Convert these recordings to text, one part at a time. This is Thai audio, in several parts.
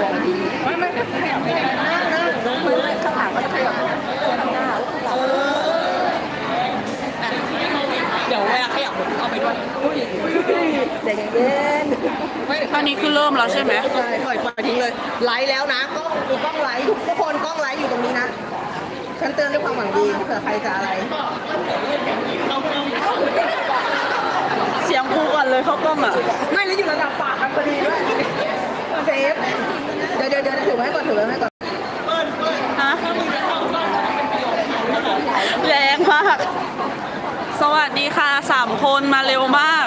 ตัวดีไม่ไม่ไม่ขยับไม่ได้หน้าหน้าน้องมือข้างหลังก็จะขยับข้างหน้าข้างหลังเดี๋ยวเวลาขยับผมเอาไปด้วยเด็กเย็นอันนี้คือเริ่มแล้วใช่ไหมใช่ปล่อยปล่อยทิ้งเลย ไลฟ์แล้วนะกล้องดูกล้องไลฟ์ทุกคนกล้องไลฟ์อยู่ตรงนี้นะฉันเตือนด้วยความหวังดีเผื่อใครจะอะไร เสียงครูก่อนเลยเขากล้องอะ ไม่แล้วอยู่ระดับปากกันพอดีด้วย เซฟ เดี๋ยวเดี๋ยวเดี๋ยวถือไว้ให้ก่อนถือไว้ให้ก่อนฮะแรงมาก สวัสดีค่ะสามคนมาเร็วมาก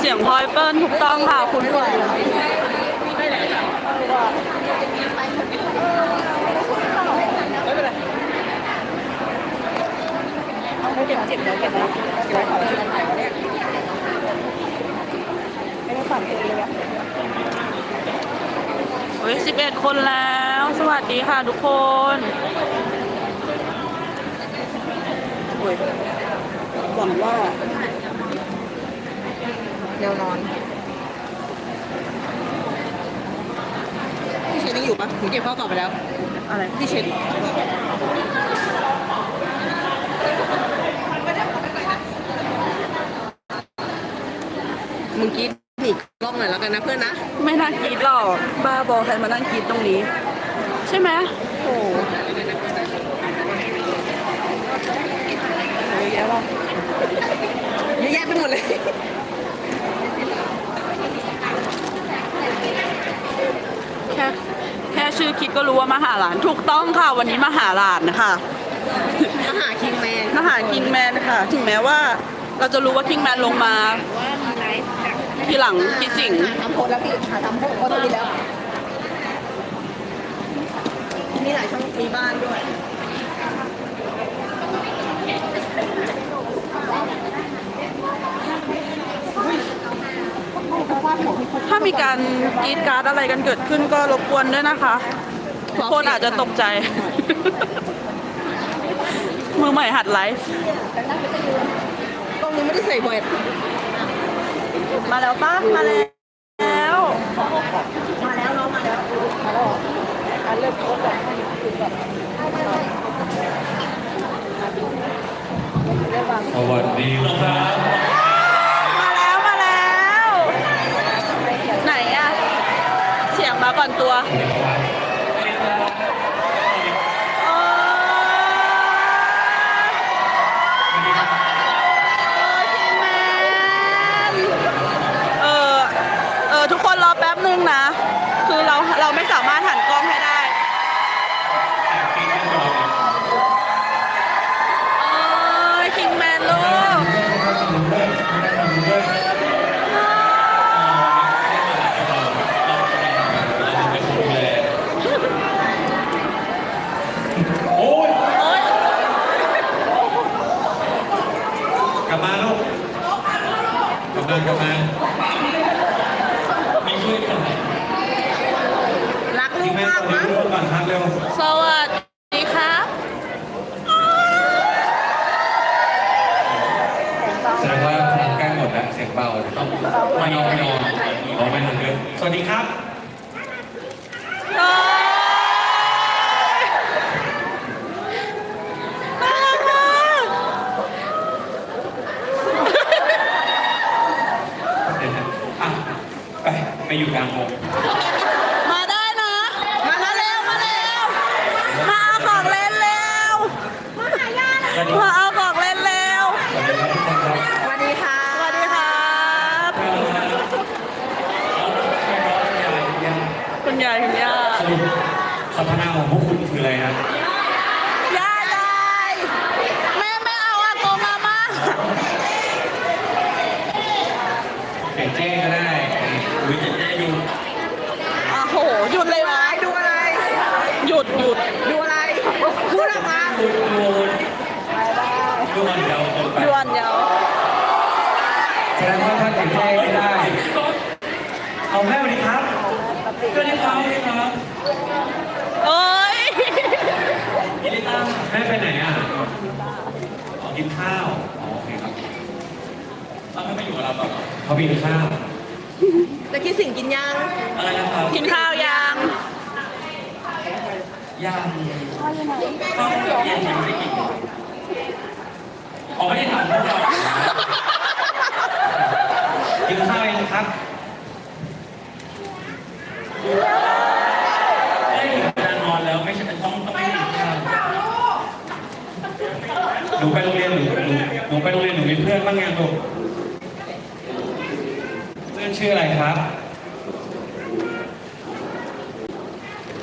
เสียงพลอยเปิ้ลถูกต้องค่ะคุณผู้ชมไม่เจ็บเจ็บเดี๋ยวเก็บไว้เก็บไว้ขอชุดไหน วะเนี่ยไม่ได้ฝันเองเลยอะเฮ้ยสิบเอ็ดคนแล้ว สวัสดีค่ะทุกคนโอ้ยหวังว่าแนวนอนพี่เชนยังอยู่ปะหนูเก็บข้าวกล่องไปแล้ว อะไรพี่เชนมึงกินหนีก ล้องหน่อยแล้วกันนะเพื่อนนะ ไม่น่ากรีดหรอกบ้าบอใครมานั่งกรีดตรงนี้ ใช่ไหมโอ้โหเยอะแยะว่ะเยอะแยะไปหมดเลยแค่แค่ชื่อคิดก็รู้ว่ามาหาหลาน ถูกต้องค่ะวันนี้มาหาหลานนะคะอาหารคิงแมนมาหาคิงแมนค่ะ ถึงแม้ว่าเราจะรู้ว่าคิงแมนลงมาว่ามีไล ฟ์แบบทีหลังพี่สิงห์ทำโพสแล้วพี่หาทำโพสโพสตรงนี้แล้ว มีหลายช่องมีบ้านด้วยถ้ามีการกรีดการ์ดอะไรกันเกิดขึ้นก็รบกวนด้วยนะคะทุกคนอาจจะตกใจ มือใหม่หัดไลฟ์ตรงนี้ไม่ได้ใส่เบิด มาแล้วป้ามาแล้ว มาแล้วน้องมาแล้ว มาแล้วการเริ่มโพสแบบคือแบบ สวัสดีครับ มาแล้วมาแล้ว ไหนอะเสียงมาก่อนตัวโอ้แมนเออเออทุกคนรอแป๊บ นะ คือเราเราไม่สามารถหันกล้องให้ได้โอ้ยคิงแมนลูก โอ้ย โอ๊ย กลับมาลูกกลับมากลับมามีช่วยกันไหม รักลู ที ก แม่ มาก ตอนนี้ มั้ง ลูกก่อนครับเร็ว สวัสดีครับ แสดงว่าใกล้หมดแล้วเสียงเบาต้องไม่ยอมไม่ยอมขอไม่ทันเลยสวัสดีครับโอ๊ยน่ารักมากอะ ไปไปอยู่กลางวง มาได้นะ มาแล้วเร็วมาเร็ว มาเอาของเล่นเร็ว มาเอาของเล่นเร็ว สวัสดีครับทุกคนครับ สวัสดีค่ะ สวัสดีครับ คุณยายคุณย่า สรุปสรรพนามของพวกคุณคืออะไรนะ ย่ายายแม่ไม่เอาอากง อาม่าเจ๊เจ๊ก็ได้หรือเจ๊เจ๊อยู่โอ้โหหยุดเลยวะดูอะไร หยุดหยุดดูอะไร พูดออกมาคุณดูดูมันเดาเกินไป ยวนเดียว แสดงว่าท่านถึงแจ้ไม่ได้ เอาแม่สวัสดีครับสวัสดีครับสวัสดีครับ เอ้ย ยินดีต้อนรับแม่ไปไหนอะอ๋อกินข้าวอ๋อโอเคครับแล้วแม่ไม่อยู่กับเราต่อเขาไปกินข้าวจะคิดสิ่งกินยัง อะไรนะครับกินข้าวยังย่างข้าวเย็นยังไม่ได้กินอ๋อไม่ได้ทำพวกเรากินข้าวยังครับได้ถึงเวลานอนแล้วไม่ใช่ต้องต้องไม่กินข้าวหนูไปโรงเรียนหนูหนูหนูไปโรงเรียนหนูมีเพื่อนบ้างยังลูกเพื่อน ชื่ออะไรครับ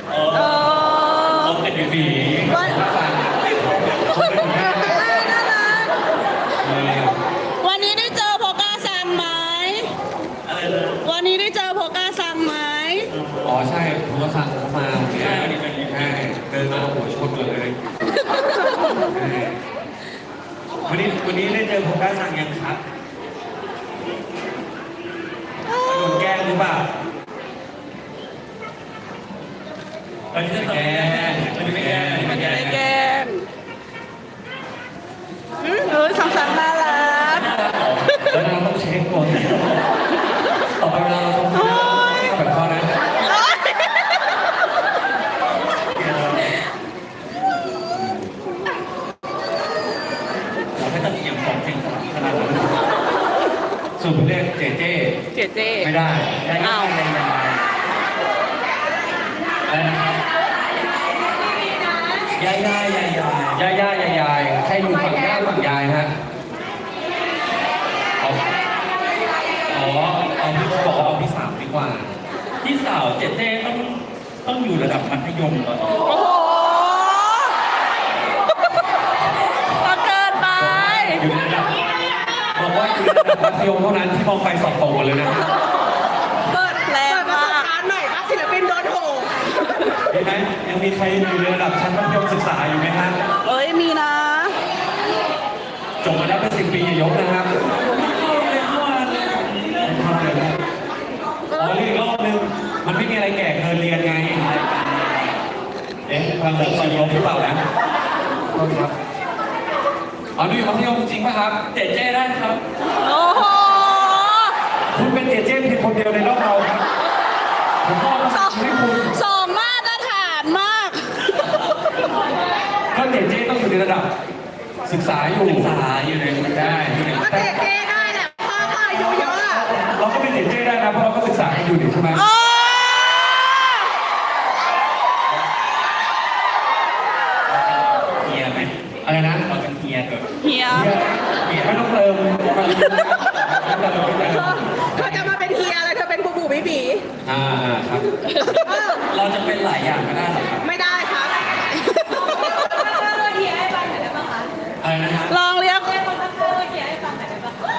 เอเอออเขาเป็นบีวันเออวันนี้ได้เจอโพก้าซังไหม อะไรเลยวันนี้ได้เจอโพก้าซังไหม อ๋อใช่ผมก็สั่งเขามาใช่วันนี้เป็นอย่างนี้ใช่เดินมาโอ้โหชนเลยใช่วันนี้วันนี้ได้เจอผมได้สั่งยังครับ โดนแกล้งหรือเปล่าวันนี้จะแกล้งวันนี้ไม่แกล้งวันนี้ไม่แกล้งไม่แกล้งอืมเออสังสรรค์น่ารักแล้วเราต้องเช็คก่อนต่อไปเวลาเราชมเขาแบบเขานะ เราไม่ต้องเสียงสองเสียงสามขนาดนั้น ส่วนผมเรียกเจเจ เจเจ ไม่ได้ได้อ้าวได้ได้อะไรนะครับยายยายยายยายย่าย่ายายยายใครอยู่ฝั่งย่าฝั่งยายฮะเอาอ๋อเอาพี่เขาบอกว่าเอาพี่สามดีกว่า พี่สาวเจเจต้องต้องอยู่ระดับมัธยมตอนนี้ โอ้โหก็เกินไป อยู่ในระดับบอกว่าอยู่ในระดับ มัธยมเท่านั้นที่มองไปสอบตกหมดเลยนะเปิดแรงเปิดประสบมากการณ์ใหม่ครับศิลปินโดนโหเห็นไหมยังมีใครอยู่ในระดับชั้นมัธยมศึกษาอยู่ไหมฮะเอ้ยมีนะจบมาแล้วเป็นสิบปีอย่ายกนะครับเข้าเรียนเมื่อวานเลยไม่เข้าเลยนะอ๋อเรียนอีกรอบนึงมันไม่มีอะไรแก่เกินเรียนไง เอ๊ะกำลังเดินซอยลบหรือเปล่านะโทษครับ อ๋อนี่อยู่มัธยมจริงๆป่ะครับเจเจได้ครับ โอ้โหคุณเป็นเจเจเพียงคนเดียวในโลกเราครับผมมอบสองชีวิตคุณสองมาตรฐานมาก ก็เจเจต้องอยู่ในระดับ ศึกษาอยู่ศึกษาอยู่ในได้ก็เจ๊เจ๊ได้แหละพ่อก็อายุเยอะอะเราก็เป็นเจเจได้นะเพราะเราก็ศึกษากันอยู่นี่ใช่ไหม โอ้ เฮียไหม อะไรนะ เราเป็นเฮียเถอะ เฮีย เฮียเฮียไม่ต้องเติมมันไม่เติมไม่เติม เธอจะมาเป็นเฮียอะไรเธอเป็นบูบูบีบี อ่าอ่าครับ เออ เรา จะเป็นหลายอย่างก็ได้เหรอครับไม่ได้ครับอะไรนะฮะ ลองเรียก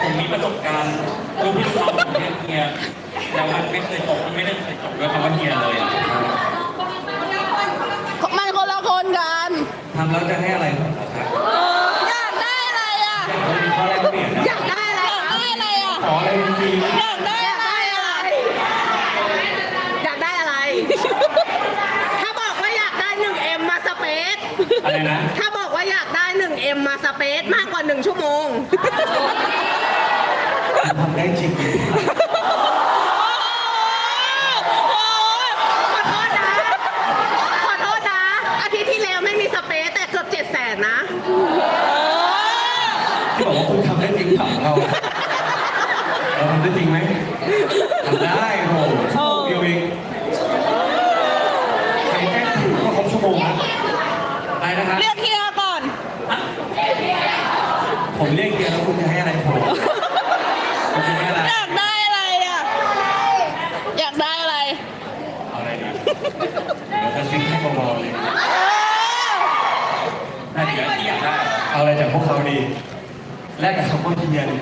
ผมมีประสบการณ์ลูกพี่ลูกน้องผมเรียกเฮียแต่ว่าไม่เคยตกไม่ได้เคยจบด้วยคำว่าเฮียเลยอะมันคนละคนกัน ทำแล้วจะให้อะไรผมเหรอครับเอออยากได้อะไรอะต้องมีข้อแรกเปลี่ยนนะอยากได้อะไร อยากครับได้อะไรอะ ขออะไรฟรีอยากได้อยากอะไร ได้อะ อะ ไร อยากได้อะไร ถ้าบอกว่าอยากได้ 1M มาสเปซ อะไรนะ ถ้าบอกว่าอยากได้ 1M มาสเปซมากกว่า 1 ชั่วโมง ทำได้จริงโอ้ยขอโทษนะ ขอโทษนะ อาทิตย์ที่แล้วไม่มีสเปซแต่เกือบ7 0 0 0 0นะ ที่บอกว่าคุณทำได้จริงถามเราเราทำได้จริงไหมทำได้โอ้โหชั่วโมงเดียวเองใครแก้ถูกก็ครบชั่วโมงนะอะไรนะฮะ เรียกเฮียก่อน ผมเรียกเฮียแล้วคุณจะให้อะไรผมคุณจะให้อะไร อยากได้อะไรอะ อยากได้อะไร เอาอะไรดีเดี๋ยวจะซิงให้เบาๆเลย แต่เดี๋ยวที่อยากได้ เอาอะไร จากพวกเขาดี แลกกับคำว่าเฮียดี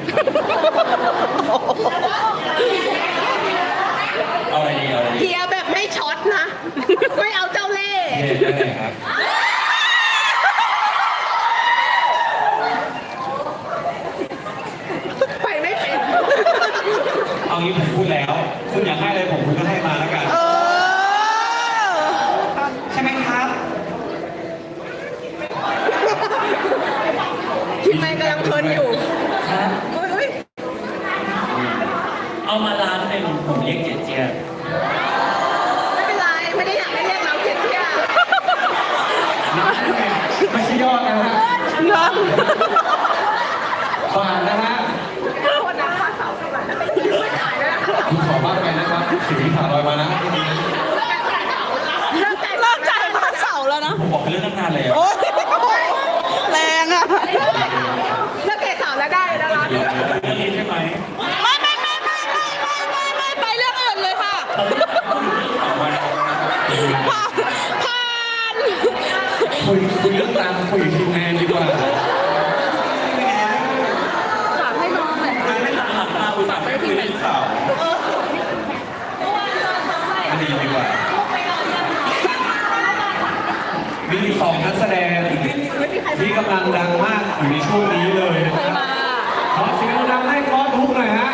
เอาอะไรดีเอาอะไรดีเฮียแบบไม่ช็อตนะ ไม่เอาเจ้าเล่ห์เฮียได้เลยครับไปไม่เป็น เอางี้ผมพูดแล้ว คุณอยากให้อะไรผมคุณก็ให้มาแล้วกัน เออ ใช่ไหมครับ พี่ไม่กำลังเพลินอยู่ ครับ เฮ้ยเฮ้ย เอามาล้านหนึ่ง ผมผมเรียกเจียเจีย ไม่เป็นไร ไม่ได้อยากให้เรียกเราเทียเทีย ไม่ใช่ยอดนะฮะ เงิน บาทนะฮะโทษนะค่าเสาเท่าไหร่นะไม่จ่ายด้วยนะคะผมขอมากไปนะครับสีขาลอยมานะเลิกจ่ายเลิกจ่ายค่าเสาแล้วนะผมบอกเป็นเรื่องตั้งนานเลยอะโอ๊ยแรงอะเลิกเกเสาแล้วได้แล้วนะเรื่องนี้ใช่ไหมไม่ไม่ไม่ไม่ไม่ไม่ไม่ไม่ไปเรื่องอื่นเลยค่ะเอาไว้เอาไว้ผ่านผ่านคุยคุยเรื่องตังค์คุยกับทีมงานดีกว่า ฝากให้น้องหน่อย ไม่ไม่หลังหลังตาอุตส่าห์ไม่คุยเรื่องข่าวอันนี้ดีกว่า มีสองนักแสดง ที่กำลังดังมากอยู่ในช่วงนี้เลยนะเคคยรับมาขอเสียงดังให้ฟอสทุกหน่อยฮะ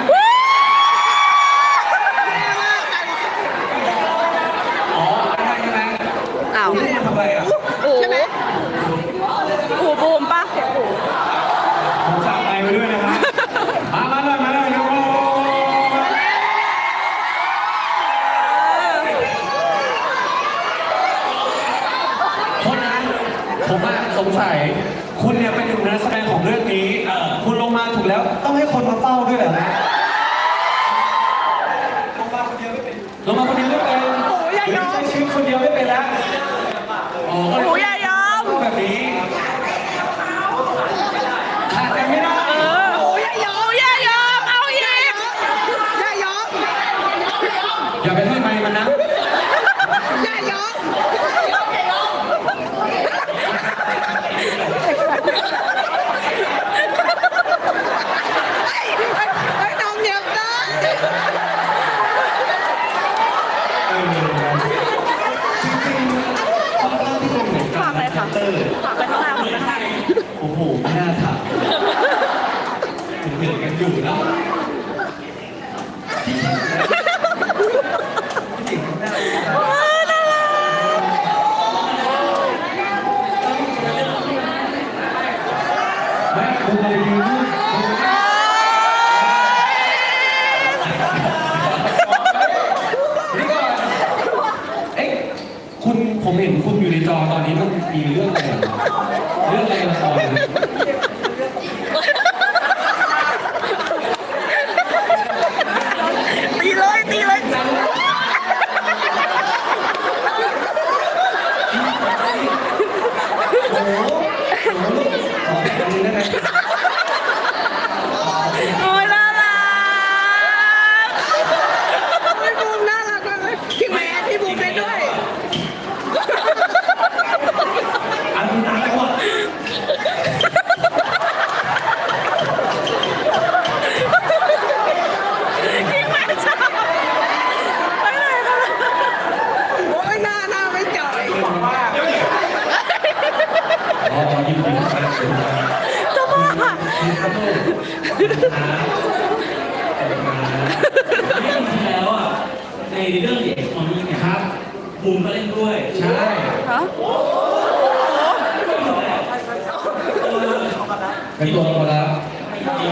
ela, é อ๋อยินดีครับจะบ้าครับลูกจริงๆแล้วอะในเรื่องเด็กคนนี้เนี่ยครับบูมก็เล่นด้วยใช่ฮะเป็นตัวละครลับ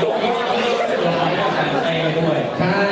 ตัวละครที่ใส่ใจไปด้วยใช่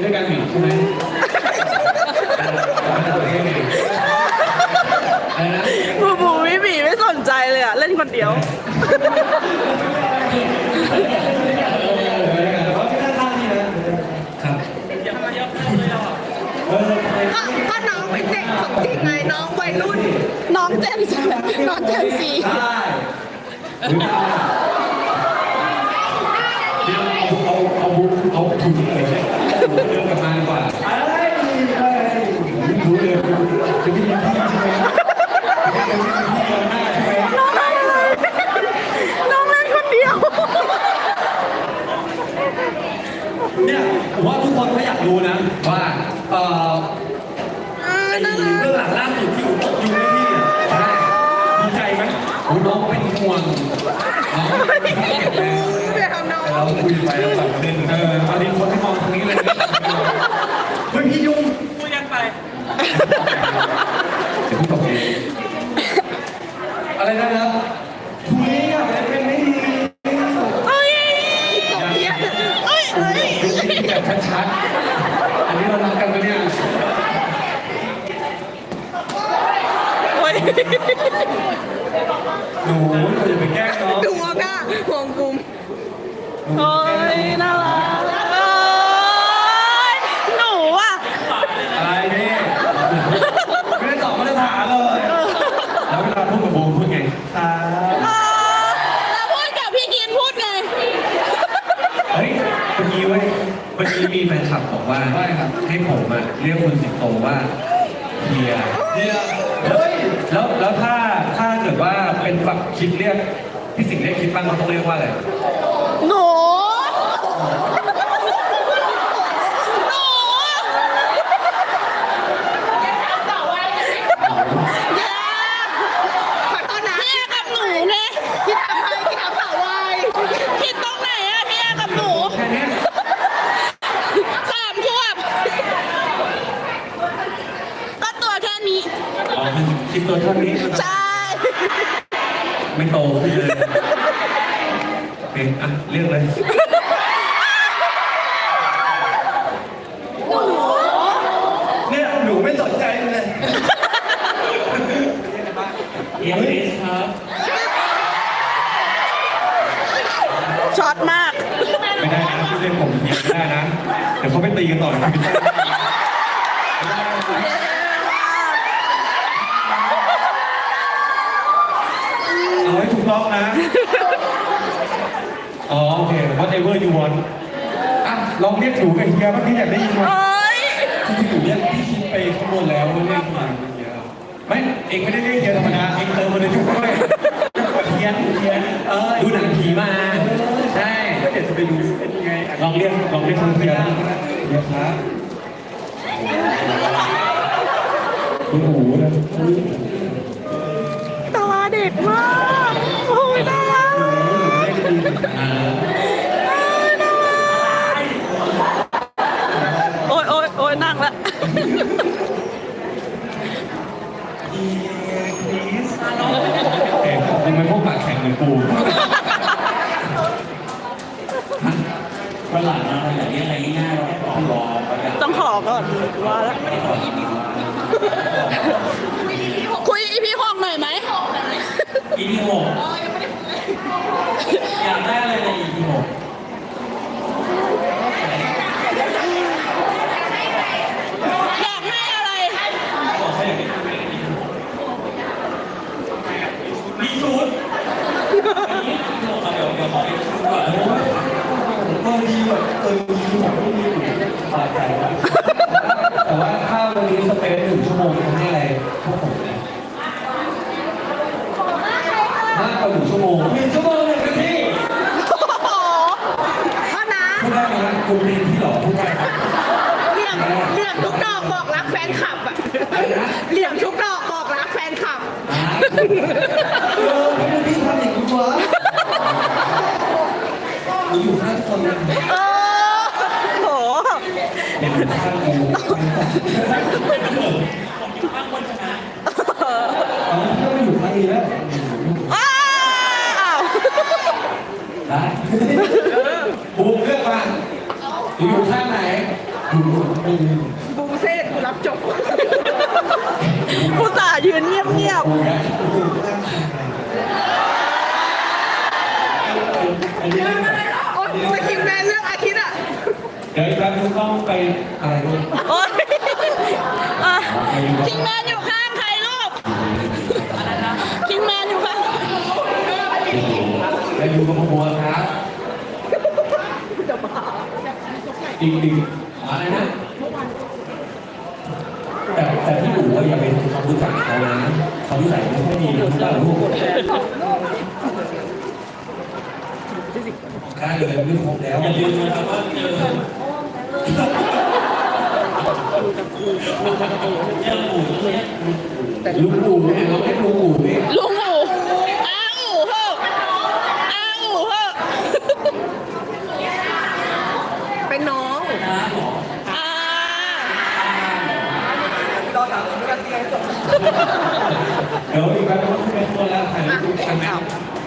ไหมเราจะตัวเองอีกอะไรนะบูบูวิบีไม่สนใจเลยอะเล่นคนเดียว ครับเออทำไมก็ก็น้องเป็นเด็กของจริงไงน้องวัยรุ่น น้องเจนซีน้องเจนซีได้หรือเปล่าเดี๋ยวเอาเอาเอาบุเอาถุงอะไรเนี่ย เดินกลับมาดีกว่าอะไรรู้เลยจะไม่มีพี่ใช่ไหมจะไม่มีพี่ตอนหน้าใช่ไหม ผมว่าทุกคนก็อยากรู้นะ ว่า เอ่อ อ่า ไอ้ น่า เรื่องห รัก ลังล่าสุดที่ผมตกยุงให้พี่อะ ใช่ ดีใจไหมโอ้น้องเป็นห่วงน้องเป็นห่วงแม่ เดี๋ยวทำน้อง เราคุยไปแล้วสองประเด็น เออตอนนี้คนที่มองทางนี้เลยเฮ้ยพี่ยุงพูดยังไป เดี๋ยวพี่ตกเองอะไรนะครับคุยอะเป็นเป็นไม่ดีเอ้ยตบเพี้ยเอ้ยเอ้ยแบบชัดๆอันนี้เรารักกันปะเนี่ยโอ้ยหนูหนูอย่าไปแกล้งน้องดูออก้าห่วงกลุ่มโอ้ยน่ารักเอ้ยหนูอะ อะไรนี่ไม่ได้ตอบมาตรฐานเลย แล้วเวลาพูดกับโบพูดไง ครับ เออแล้วพูดกับพี่กินพูดไง เฮ้ยเมื่อกี้เว้ยเมื่อกี้มีแฟนคลับบอก ว่าได้ครับให้ผมอะเรียกคุณสิงโตว่าเฮียเฮียเฮ้ยแล้วแล้วถ้าถ้าเกิดว่าเป็นฝักคิดเรียกพี่สิงห์เรียกคิดบ้างเขาต้องเรียกว่าอะไร หนู หนู อย่าขอโทษนะ พี่กับหนูไง ที่ทำให้ที่ทำสาววาย ผิดตรงไหนอะพี่กับหนู แค่เนี้ย สามขวบก็ตัวแค่นี้ อ๋อคิดตัวเท่านี้ ใช่ ไม่โตขึ้นเลยเป็นอะเรียกเลย เนี่ยหนูไม่สนใจเลย เอียงนิสครับ ช็อตมาก ไม่ได้นะชื่อเล่นผมเฮียไม่ได้นะ เดี๋ยวเขาไป ตีกันต่อในทวิตเตอร์เอาให้ถูกต้องนะ อ๋อ โอเค whatever you want อะลองเรียกหนูกับเฮียว่าพี่อยากได้ยินไหมเอ้ย ที่หนูเรียกพี่คิดไปข้างบนแล้วว่าเรียกพี่เมื่อกี้ไม่เองไม่ได้เรียกเฮียธรรมดาเองเติมมาในทุกด้วยเฮียนเฮียนเออดูหนังผีมาใช่ก็ เดี๋ยวจะไปดูเป็นยังไงลองเรียกลองเรียกทางเฮียเดี๋ยวครับคุณหูนะตาเด็กมากโอ้ยน่ารักอ่าโอ้ยโอ้ยโอ้ยนั่งละเอ็งยังเป็นพวกปากแข็งเหมือนกู วันหลังเราอยากเรียกอะไรง่ายๆเราแค่บองรอไปอะต้องขอก่อนว่าแล้วคุยอีพีหกหน่อยไหม อีพีหก podcast. อยู่ข้างไหนอยู่ข้างนี้บูมเซ่กูรับจบผู้สาห์ยืนเงียบบูมอยากอยู่ข้างไหนอันนี้เรื่องแบบโอ๊ยไปทีมงานเรื่องอาทิตย์อะเดี๋ยวอีกแป๊บนึงต้องไปอะไรด้วยๆโอ๊ยอะคิงแมนอยู่ข้างใครลูกคิงแมนอยู่ข้างไปดูกับบัวครับ อีกหนึ่อะไรนะ แต่แต่ที่หนูเราอย่าไปทำรู้จักเขานะเขาที่ใส่ไม่ค่ดีเะบ้านลูกได้เลยไม่ครบแล้วอย่าลืมนะครับว่าเจอลูกหมูเนี่ยลูกหมูเนี่ยเราไม่ลูกหมูเนี่ยลูก เดี๋ยวอีกแป๊บนึงคุณเป็นคนแล้วถ่ายรูปกันไหม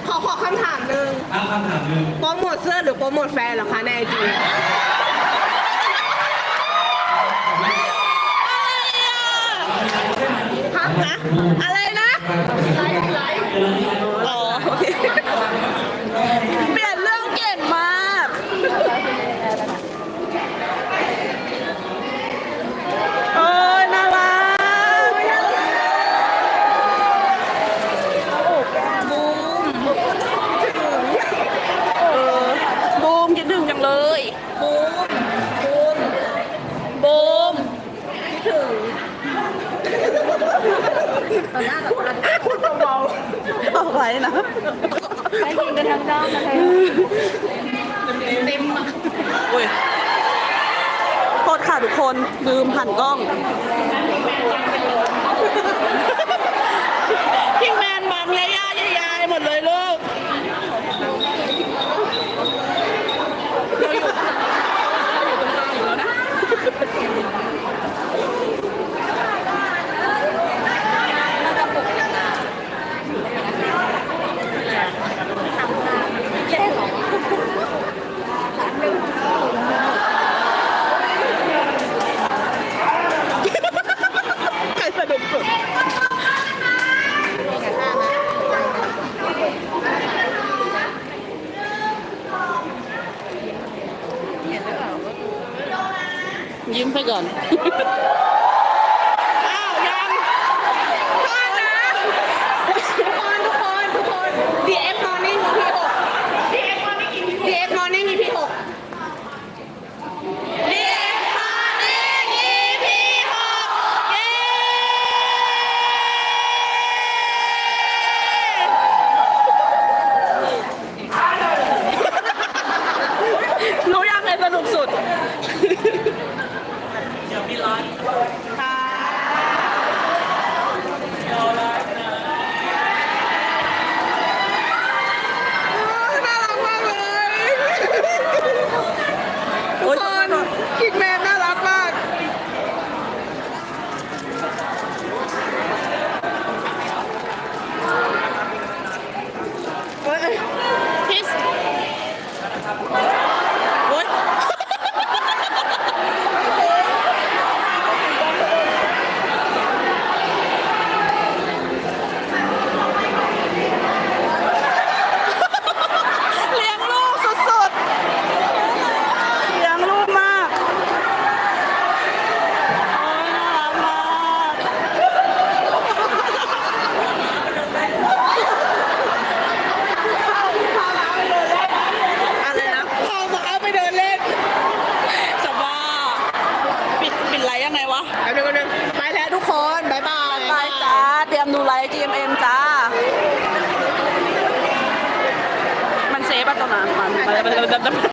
ขอขอคำถามหนึ่งเอาคำถามหนึ่งโปรโมทเสื้อหรือโปรโมทแฟนเหรอคะในไอจีอะไรนะ ฮะอะไรนะ ไลฟ์ไลฟ์